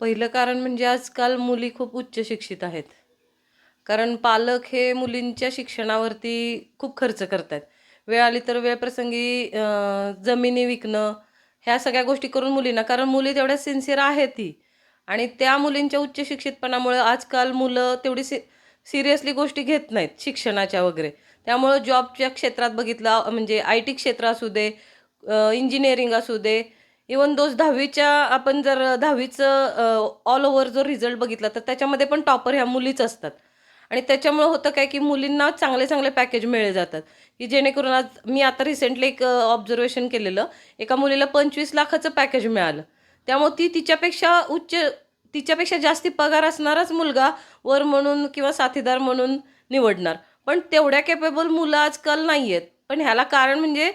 पहिलं कारण म्हणजे आजकाल मुली खूप उच्च शिक्षित आहेत. कारण पालक हे मुलींच्या शिक्षणावरती खूप खर्च करतात वेळ आली तर वेळप्रसंगी जमिनी विकणं ह्या सगळ्या गोष्टी करून मुलींना कारण मुली तेवढ्या सिन्सिअर आहेत ती आणि त्या मुलींच्या उच्च शिक्षितपणामुळे आजकाल मुलं तेवढी सि सिरियसली गोष्टी घेत नाहीत शिक्षणाच्या वगैरे. त्यामुळं जॉबच्या क्षेत्रात बघितलं म्हणजे आय टी क्षेत्र असू दे इंजिनिअरिंग असू दे इवन दोज दहावीच्या आपण जर दहावीचं ऑल ओव्हर जो रिझल्ट बघितला तर त्याच्यामध्ये पण टॉपर ह्या मुलीच असतात. आणि त्याच्यामुळं होतं काय की मुलींना चांगले चांगले पॅकेज मिळले जातात. की जेणेकरून आज मी आता रिसेंटली एक ऑब्झर्वेशन केलेलं. एका मुलीला पंचवीस लाखाचं पॅकेज मिळालं. त्यामुळे ती तिच्यापेक्षा उच्च तिच्यापेक्षा जास्ती पगार असणाराच मुलगा वर म्हणून किंवा साथीदार म्हणून निवडणार. पण तेवढ्या केपेबल मुलं आजकाल नाही आहेत पण ह्याला कारण म्हणजे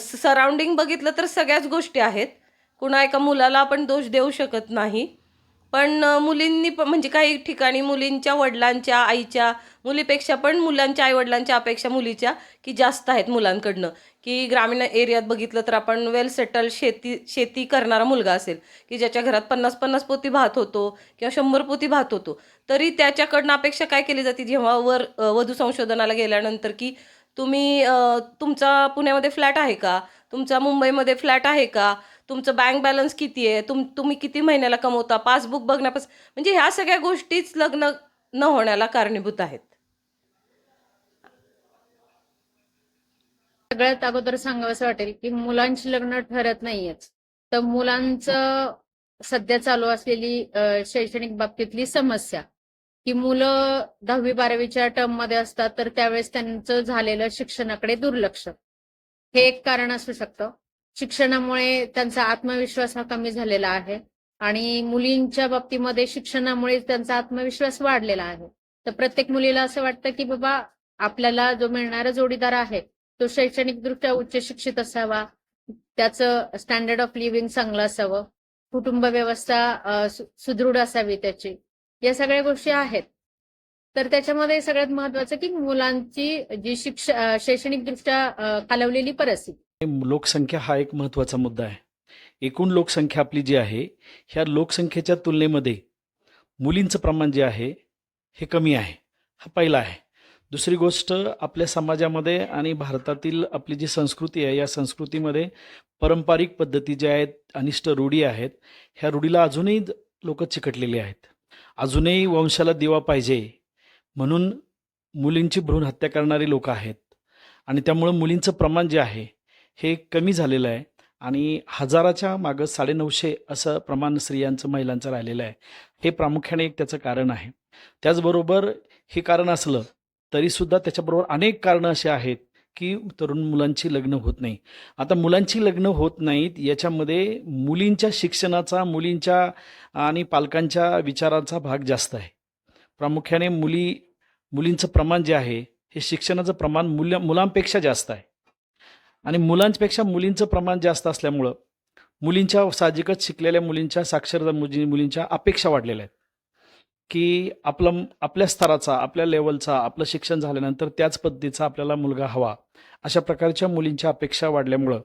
सराउंडिंग बघितलं तर सगळ्याच गोष्टी आहेत. कुणा एका मुलाला आपण दोष देऊ शकत नाही. पण मुलींनी पण म्हणजे काही ठिकाणी मुलींच्या वडिलांच्या आईच्या मुलीपेक्षा पण मुलांच्या आईवडिलांच्या अपेक्षा मुलीच्या की जास्त आहेत मुलांकडनं. की ग्रामीण एरियात बघितलं तर आपण वेल सेटल शेती शेती करणारा मुलगा असेल. की ज्याच्या घरात पन्नास पन्नास पोती भात होतो किंवा शंभर पोती भात होतो. तरी त्याच्याकडनं अपेक्षा काय केली जाते? जेव्हा वर वधू संशोधनाला गेल्यानंतर की तुम्ही तुमचा पुण्यामध्ये फ्लॅट आहे का? तुमचा मुंबईमध्ये फ्लॅट आहे का? तुमचं बँक बॅलन्स किती आहे? तुम तुम्ही किती महिन्याला कमवता? पासबुक बघण्यापासून म्हणजे ह्या सगळ्या गोष्टीच लग्न न होण्याला कारणीभूत आहेत. सगळ्यात अगोदर सांगावंसं वाटेल की मुलांची लग्न ठरत नाहीयेच तर मुलांचं सध्या चालू असलेली शैक्षणिक बाबतीतली समस्या. की मुलं दहावी बारावीच्या टर्ममध्ये असतात तर त्यावेळेस त्यांचं झालेलं शिक्षणाकडे दुर्लक्ष. हे एक कारण असू शकतं. शिक्षणामुळे त्यांचा आत्मविश्वास हा कमी झालेला आहे आणि मुलींच्या बाबतीमध्ये शिक्षणामुळे त्यांचा आत्मविश्वास वाढलेला आहे. तर प्रत्येक मुलीला असं वाटतं की बाबा आपल्याला जो मिळणारा जोडीदार आहे तो शैक्षणिकदृष्ट्या उच्च शिक्षित असावा त्याचं स्टँडर्ड ऑफ लिव्हिंग चांगलं असावं कुटुंब व्यवस्था सुदृढ असावी त्याची. या सगळ्या गोष्टी आहेत. तर त्याच्यामध्ये सगळ्यात महत्वाचं की मुलांची जी शिक्ष शैक्षणिकदृष्ट्या कालवलेली परिस्थिती. लोकसंख्या हा एक महत्त्वाचा मुद्दा आहे. एकूण लोकसंख्या आपली जी आहे ह्या लोकसंख्येच्या तुलनेमध्ये मुलींचं प्रमाण जे आहे हे कमी आहे. हा पहिला आहे. दुसरी गोष्ट आपल्या समाजामध्ये आणि भारतातील आपली जी संस्कृती आहे या संस्कृतीमध्ये पारंपरिक पद्धती ज्या आहेत अनिष्ट रूढी आहेत ह्या रूढीला अजूनही लोक चिकटलेली आहेत. अजूनही वंशाला दिवा पाहिजे. म्हणून मुलींची भ्रूण हत्या करणारी लोक आहेत. आणि त्यामुळं मुलींचं प्रमाण जे आहे हे कमी झालेलं आहे. आणि हजाराच्या मागं साडेनऊशे असं प्रमाण स्त्रियांचं महिलांचं राहिलेलं आहे. हे प्रामुख्याने एक त्याचं कारण आहे. त्याचबरोबर हे कारण असलं तरीसुद्धा त्याच्याबरोबर अनेक कारणं अशी आहेत. की तरुण मुलांची लग्न होत नाही. आता मुलांची लग्न होत नाहीत याच्यामध्ये मुलींच्या शिक्षणाचा मुलींच्या आणि पालकांच्या विचारांचा भाग जास्त आहे. प्रामुख्याने मुली मुलींचं प्रमाण जे आहे हे शिक्षणाचं प्रमाण मुल्या मुलांपेक्षा जास्त आहे. आणि मुलांपेक्षा मुलींचं प्रमाण जास्त असल्यामुळं मुलींच्या साहजिकच शिकलेल्या मुलींच्या साक्षरता मुली मुलींच्या अपेक्षा वाढलेल्या आहेत. की आपलं आपल्या स्तराचा आपल्या लेवलचा आपलं शिक्षण झाल्यानंतर त्याच पद्धतीचा आपल्याला मुलगा हवा अशा प्रकारच्या मुलींच्या अपेक्षा वाढल्यामुळं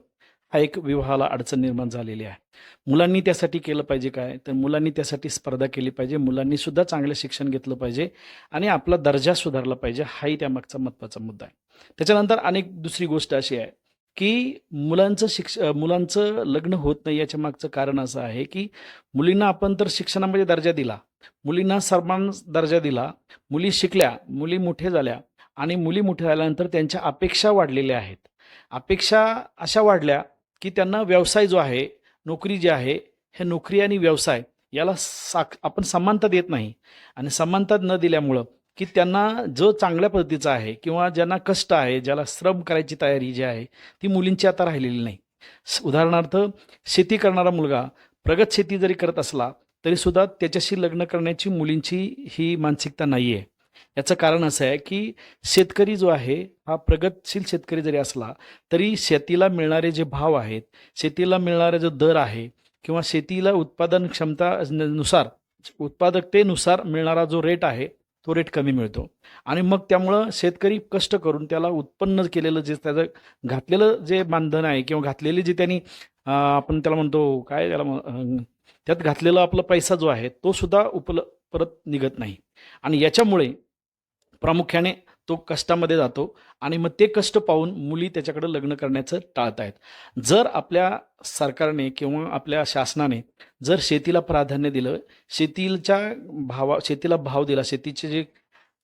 हा एक विवाहाला अडचण निर्माण झालेली आहे. मुलांनी त्यासाठी केलं पाहिजे काय? तर मुलांनी त्यासाठी स्पर्धा केली पाहिजे मुलांनी सुद्धा चांगलं शिक्षण घेतलं पाहिजे आणि आपला दर्जा सुधारला पाहिजे हाही त्यामागचा महत्त्वाचा मुद्दा आहे. त्याच्यानंतर अनेक दुसरी गोष्ट अशी आहे की मुलांचं शिक्ष मुलांचं लग्न होत नाही याच्या मागचं कारण असं आहे की मुलींना आपण तर शिक्षणामध्ये दर्जा दिला मुलींना सन्मान दर्जा दिला मुली शिकल्या मुली मोठे झाल्या आणि मुली मोठे झाल्यानंतर त्यांच्या अपेक्षा वाढलेल्या आहेत. अपेक्षा अशा वाढल्या की त्यांना व्यवसाय जो आहे नोकरी जी आहे हे नोकरी आणि व्यवसाय याला साक आपण समानता देत नाही आणि समानता न दिल्यामुळं की त्यांना जो चांगल्या पद्धतीचा आहे किंवा ज्यांना कष्ट आहे ज्याला श्रम करायची तयारी जी आहे ती मुलींची आता राहिलेली नाही. उदाहरणार्थ शेती करणारा मुलगा प्रगत शेती जरी करत असला तरीसुद्धा त्याच्याशी लग्न करण्याची मुलींची ही मानसिकता नाही आहे याचं कारण असं आहे की शेतकरी जो आहे हा प्रगतशील शेतकरी जरी असला तरी शेतीला मिळणारे जे भाव आहेत शेतीला मिळणारा जो दर आहे किंवा शेतीला उत्पादन क्षमता न- नुसार उत्पादकतेनुसार मिळणारा जो रेट आहे तो रेट कमी मिळतो. आणि मग त्यामुळं शेतकरी कष्ट करून त्याला उत्पन्न केलेलं जे त्याचं घातलेलं जे मानधन आहे किंवा घातलेली जे त्यांनी आपण त्याला म्हणतो काय त्याला त्यात घातलेला आपला पैसा जो आहे तो सुद्धा उपल परत निघत नाही. आणि याच्यामुळे प्रामुख्याने तो कष्टामध्ये जातो आणि मग ते कष्ट पाहून मुली त्याच्याकडे लग्न करण्याचं टाळतायत जर आपल्या सरकारने किंवा आपल्या शासनाने जर शेतीला प्राधान्य दिलं शेतीच्या भावा शेतीला भाव दिला शेतीचे जे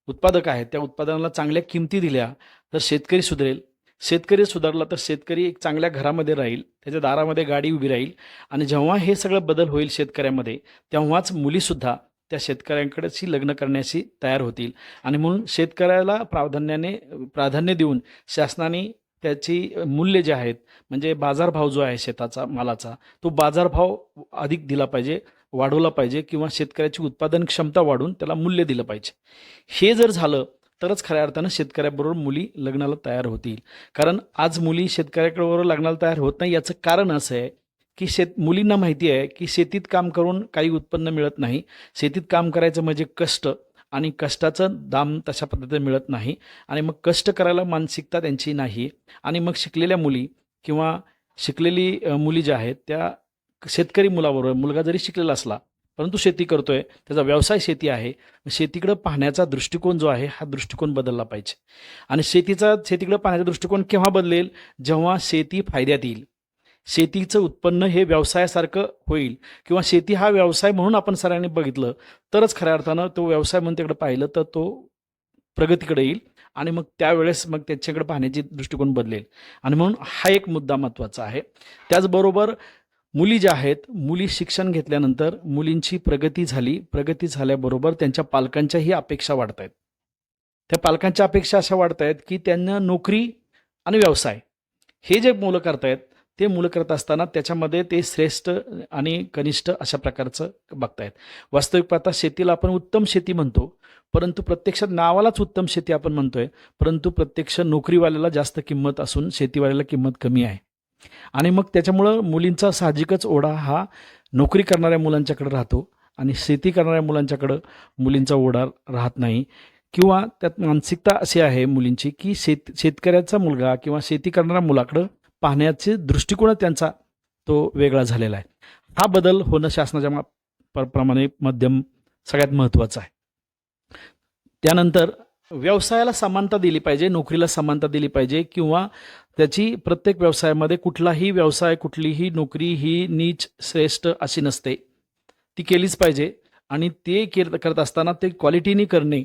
उत्पादक आहेत त्या उत्पादनाला चांगल्या किमती दिल्या तर शेतकरी सुधरेल. शेतकरी सुधारला तर शेतकरी एक चांगल्या घरामध्ये राहील त्याच्या दारामध्ये गाडी उभी राहील आणि जेव्हा हे सगळं बदल होईल शेतकऱ्यामध्ये तेव्हाच मुलीसुद्धा त्या शेतकऱ्यांकडेची लग्न करण्याशी तयार होतील. आणि म्हणून शेतकऱ्याला प्राधान्याने प्राधान्य देऊन शासनाने त्याची मूल्य जे आहेत म्हणजे बाजारभाव जो आहे शेताचा मालाचा तो बाजारभाव अधिक दिला पाहिजे वाढवला पाहिजे किंवा शेतकऱ्याची उत्पादन क्षमता वाढून त्याला मूल्य दिलं पाहिजे. हे जर झालं तरच खऱ्या अर्थानं शेतकऱ्याबरोबर मुली लग्नाला तयार होतील. कारण आज मुली शेतकऱ्याबरोबर लग्नाला तयार होत नाही याचं कारण असं आहे की शेत मुलींना माहिती आहे की शेतीत काम करून काही उत्पन्न मिळत नाही. शेतीत काम करायचं म्हणजे कष्ट आणि कष्टाचं दाम तशा पद्धतीने मिळत नाही आणि मग कष्ट करायला मानसिकता त्यांची नाही. आणि मग शिकलेल्या मुली किंवा शिकलेली मुली ज्या आहेत त्या शेतकरी मुलाबरोबर मुलगा जरी शिकलेला असला परंतु शेती करतोय त्याचा व्यवसाय शेती आहे. शेतीकडे पाहण्याचा दृष्टिकोन जो आहे हा दृष्टिकोन बदलला पाहिजे. आणि शेतीचा शेतीकडे पाहण्याचा दृष्टिकोन केव्हा बदलेल? जेव्हा शेती फायद्यात येईल. शेतीचं उत्पन्न हे व्यवसायासारखं होईल. किंवा शेती हा व्यवसाय म्हणून आपण सरांनी बघितलं तरच खऱ्या अर्थानं तो व्यवसाय म्हणून त्याकडे पाहिलं तर तो प्रगतीकडे येईल. आणि मग त्यावेळेस मग त्याच्याकडे पाहण्याची दृष्टिकोन बदलेल. आणि म्हणून हा एक मुद्दा महत्त्वाचा आहे. त्याचबरोबर मुली ज्या आहेत मुली शिक्षण घेतल्यानंतर मुलींची प्रगती झाली. प्रगती झाल्याबरोबर त्यांच्या पालकांच्याही अपेक्षा वाढत आहेत त्या पालकांच्या अपेक्षा अशा वाढत आहेत की त्यांना नोकरी आणि व्यवसाय हे जे मुलं करतायत ते मुलं करत असताना त्याच्यामध्ये ते श्रेष्ठ आणि कनिष्ठ अशा प्रकारचं बघतायत. वास्तविक पाहता शेतीला आपण उत्तम शेती म्हणतो परंतु प्रत्यक्षात नावालाच उत्तम शेती आपण म्हणतोय परंतु प्रत्यक्ष नोकरीवाल्याला जास्त किंमत असून शेतीवाल्याला किंमत कमी आहे. आणि मग त्याच्यामुळं मुलींचा साहजिकच ओढा हा नोकरी करणाऱ्या मुलांच्याकडे राहतो आणि शेती करणाऱ्या मुलांच्याकडं मुलींचा ओढा राहत नाही. किंवा त्यात मानसिकता अशी आहे मुलींची की शेत शेतकऱ्याचा मुलगा किंवा शेती करणाऱ्या मुलाकडं पाहण्याचे दृष्टिकोन त्यांचा तो वेगळा झालेला आहे. हा बदल होणं शासनाच्या प्रमाणे मध्यम सगळ्यात महत्त्वाचं आहे. त्यानंतर व्यवसायाला समानता दिली पाहिजे नोकरीला समानता दिली पाहिजे किंवा त्याची प्रत्येक व्यवसायामध्ये कुठलाही व्यवसाय कुठलीही नोकरी ही नीच श्रेष्ठ अशी नसते. ती केलीच पाहिजे आणि ते के करत असताना ते क्वालिटीनी करणे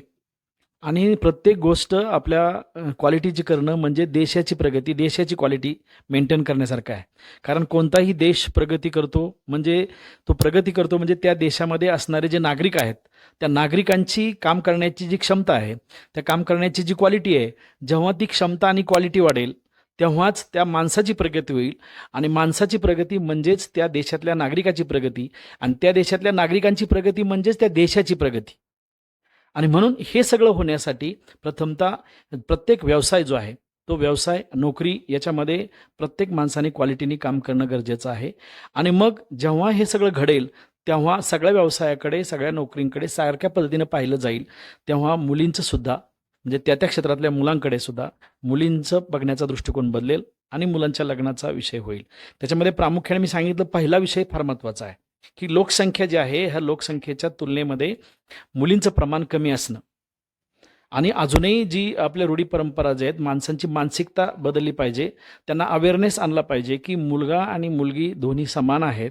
आणि प्रत्येक गोष्ट आपल्या क्वालिटीची करणं म्हणजे देशाची प्रगती देशाची क्वालिटी मेंटेन करण्यासारखं आहे. कारण कोणताही देश प्रगती करतो म्हणजे तो प्रगती करतो म्हणजे त्या देशामध्ये असणारे जे नागरिक आहेत त्या नागरिकांची काम करण्याची जी क्षमता आहे त्या काम करण्याची जी क्वालिटी आहे जेव्हा ती क्षमता आणि क्वालिटी वाढेल तेव्हाच त्या माणसाची प्रगती होईल. आणि माणसाची प्रगती म्हणजेच त्या देशातल्या नागरिकाची प्रगती आणि त्या देशातल्या नागरिकांची प्रगती म्हणजेच त्या देशाची प्रगती. आणि म्हणून हे सगळं होण्यासाठी प्रथमतः प्रत्येक व्यवसाय जो आहे तो व्यवसाय नोकरी याच्यामध्ये प्रत्येक माणसाने क्वालिटीने काम करणं गरजेचं आहे. आणि मग जेव्हा हे सगळं घडेल तेव्हा सगळ्या व्यवसायाकडे सगळ्या नोकरींकडे सारख्या पद्धतीनं पाहिलं जाईल. तेव्हा मुलींचं सुद्धा म्हणजे त्या त्या क्षेत्रातल्या मुलांकडे सुद्धा मुलींचं बघण्याचा दृष्टिकोन बदलेल आणि मुलांच्या लग्नाचा विषय होईल. त्याच्यामध्ये प्रामुख्याने मी सांगितलं पहिला विषय फार महत्त्वाचा आहे. की लोकसंख्या जी आहे ह्या लोकसंख्येच्या तुलनेमध्ये मुलींचं प्रमाण कमी असणं. आणि अजूनही जी आपल्या रूढी परंपरा जे आहेत माणसांची मानसिकता बदलली पाहिजे त्यांना अवेअरनेस आणला पाहिजे की मुलगा आणि मुलगी दोन्ही समान आहेत.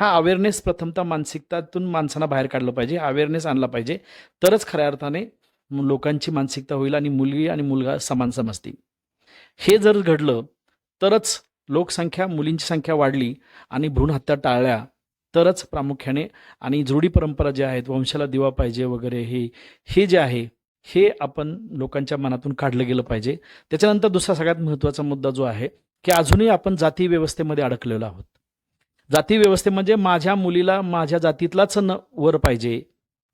हा अवेअरनेस प्रथमतः मानसिकतातून माणसांना बाहेर काढलं पाहिजे अवेअरनेस आणला पाहिजे. तरच खऱ्या अर्थाने लोकांची मानसिकता होईल आणि मुलगी आणि मुलगा समान समजतील. हे जर घडलं तरच लोकसंख्या मुलींची संख्या वाढली आणि भ्रूण हत्या टाळल्या तरच प्रामुख्याने आणि जोडी परंपरा ज्या आहेत वंशाला दिवा पाहिजे वगैरे हे हे जे आहे हे आपण लोकांच्या मनातून काढलं गेलं पाहिजे. त्याच्यानंतर दुसरा सगळ्यात महत्त्वाचा मुद्दा जो आहे की अजूनही आपण जाती व्यवस्थेमध्ये अडकलेलो आहोत. जाती व्यवस्थे म्हणजे माझ्या मुलीला माझ्या जातीतलाच न वर पाहिजे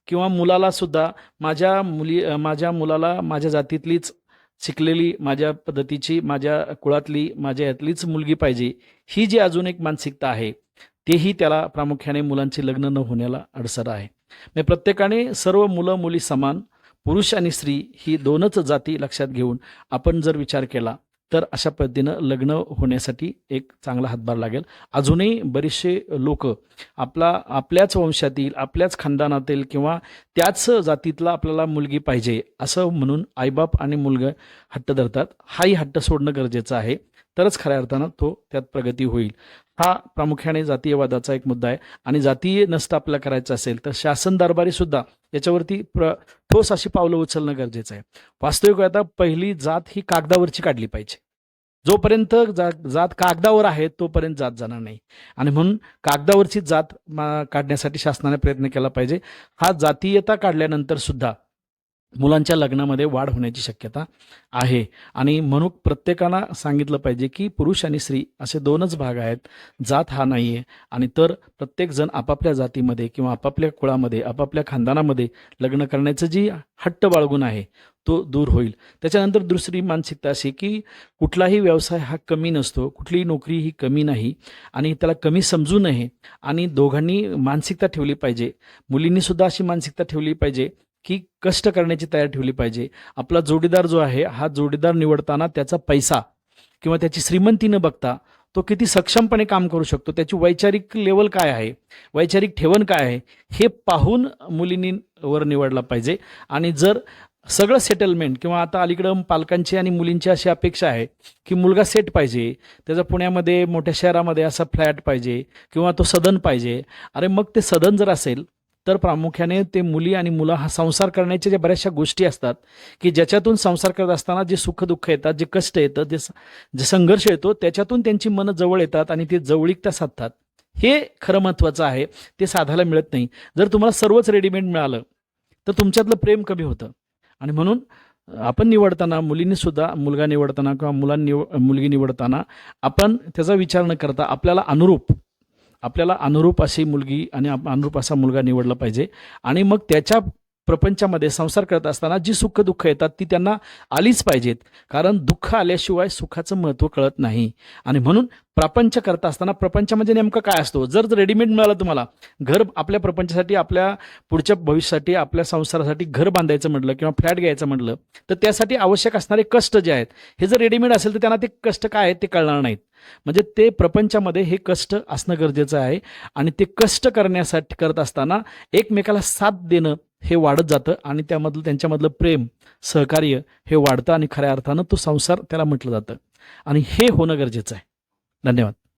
किंवा मुलाला सुद्धा माझ्या मुली माझ्या मुलाला माझ्या जातीतलीच शिकलेली माझ्या पद्धतीची माझ्या कुळातली माझ्या यातलीच मुलगी पाहिजे ही जी अजून एक मानसिकता आहे तेही त्याला प्रामुख्याने मुलांची लग्न न होण्याला अडसर आहे. म्हणजे प्रत्येकाने सर्व मुलं मुली समान पुरुष आणि स्त्री ही दोनच जाती लक्षात घेऊन आपण जर विचार केला तर अशा पद्धतीनं लग्न होण्यासाठी एक चांगला हातभार लागेल. अजूनही बरेचसे लोक आपला आपल्याच वंशातील आपल्याच खानदानातील किंवा त्याच जातीतला आपल्याला मुलगी पाहिजे असं म्हणून आईबाप आणि मुलगा हट्ट धरतात. हाही हट्ट सोडणं गरजेचं आहे. तरच खऱ्या अर्थानं तो त्यात प्रगती होईल. हा प्रामुख्याने जातीयवादाचा एक मुद्दा आहे. आणि जातीय नष्ट आपल्याला करायचं असेल तर शासन दरबारी सुद्धा याच्यावरती प्र ठोस अशी पावलं उचलणं गरजेचं आहे. वास्तविक आता पहिली जात ही कागदावरची काढली पाहिजे. जोपर्यंत जा जात कागदावर आहे तोपर्यंत जात जाणार नाही. आणि म्हणून कागदावरची जात मा- काढण्यासाठी शासनाने प्रयत्न केला पाहिजे. हा जातीयता काढल्यानंतर सुद्धा मुलांच्या लग्नामध्ये वाढ होण्याची शक्यता आहे. आणि म्हणून प्रत्येकांना सांगितलं पाहिजे की पुरुष आणि स्त्री असे दोनच भाग आहेत. जात हा नाही आहे आणि तर प्रत्येकजण आपापल्या जातीमध्ये किंवा आपापल्या कुळामध्ये आपापल्या खानदानामध्ये लग्न करण्याचं जी हट्ट बाळगून आहे तो दूर होईल. त्याच्यानंतर दुसरी मानसिकता अशी की कुठलाही व्यवसाय हा कमी नसतो. कुठलीही नोकरी ही कमी नाही. आणि त्याला कमी समजू नये. आणि दोघांनी मानसिकता ठेवली पाहिजे. मुलींनीसुद्धा अशी मानसिकता ठेवली पाहिजे की कष्ट करण्याची तयारी ठेवली पाहिजे. आपला जोडीदार जो आहे हा जोडीदार निवडताना त्याचा पैसा किंवा त्याची श्रीमंती न बघता तो किती सक्षमपणे काम करू शकतो त्याची वैचारिक लेवल काय आहे वैचारिक ठेवण काय आहे हे पाहून मुलींनी वर निवडला पाहिजे. आणि जर सगळं सेटलमेंट किंवा आता अलीकडं पालकांची आणि मुलींची अशी अपेक्षा आहे की मुलगा सेट पाहिजे त्याचा पुण्यामध्ये मोठ्या शहरामध्ये असा फ्लॅट पाहिजे किंवा तो सदन पाहिजे अरे मग ते सदन जर असेल तर प्रामुख्याने ते मुली आणि मुलं हा संसार करण्याच्या ज्या बऱ्याचशा गोष्टी असतात की ज्याच्यातून संसार करत असताना जे सुखदुःख येतात जे कष्ट येतं जे स- जे संघर्ष येतो त्याच्यातून त्यांची मनं जवळ येतात आणि ते जवळीकता साधतात. हे खरं महत्त्वाचं आहे ते साधायला मिळत नाही. जर तुम्हाला सर्वच रेडीमेड मिळालं तर तुमच्यातलं प्रेम कमी होतं. आणि म्हणून आपण निवडताना मुलींनी सुद्धा मुलगा निवडताना किंवा मुलांनी निव मुलगी निवडताना आपण त्याचा विचार न करता आपल्याला अनुरूप आपल्याला अनुरूप अशी मुलगी आणि अनुरूप असा मुलगा निवडला पाहिजे. आणि मग त्याच्या प्रपंचामध्ये संसार करत असताना जी सुख दुःख येतात ती त्यांना आलीच पाहिजेत. कारण दुःख आल्याशिवाय सुखाचं महत्त्व कळत नाही. आणि म्हणून प्रपंच करत असताना प्रपंच म्हणजे नेमकं काय असतो? जर रेडीमेड मिळालं तुम्हाला घर आपल्या प्रपंचासाठी आपल्या पुढच्या भविष्यासाठी आपल्या संसारासाठी घर बांधायचं म्हटलं किंवा फ्लॅट घ्यायचं म्हटलं तर त्यासाठी आवश्यक असणारे कष्ट जे आहेत हे जर रेडीमेड असेल तर त्यांना ते कष्ट काय आहेत ते कळणार नाहीत. म्हणजे ते प्रपंचामध्ये हे कष्ट असणं गरजेचं आहे. आणि ते कष्ट करण्यासाठी करत असताना एकमेकाला साथ देणं हे वाढत जातं आणि त्यामधलं त्यांच्यामधलं प्रेम सहकार्य हे वाढतं आणि खऱ्या अर्थानं तो संसार त्याला म्हटलं जातं. आणि हे होणं गरजेचं आहे. धन्यवाद.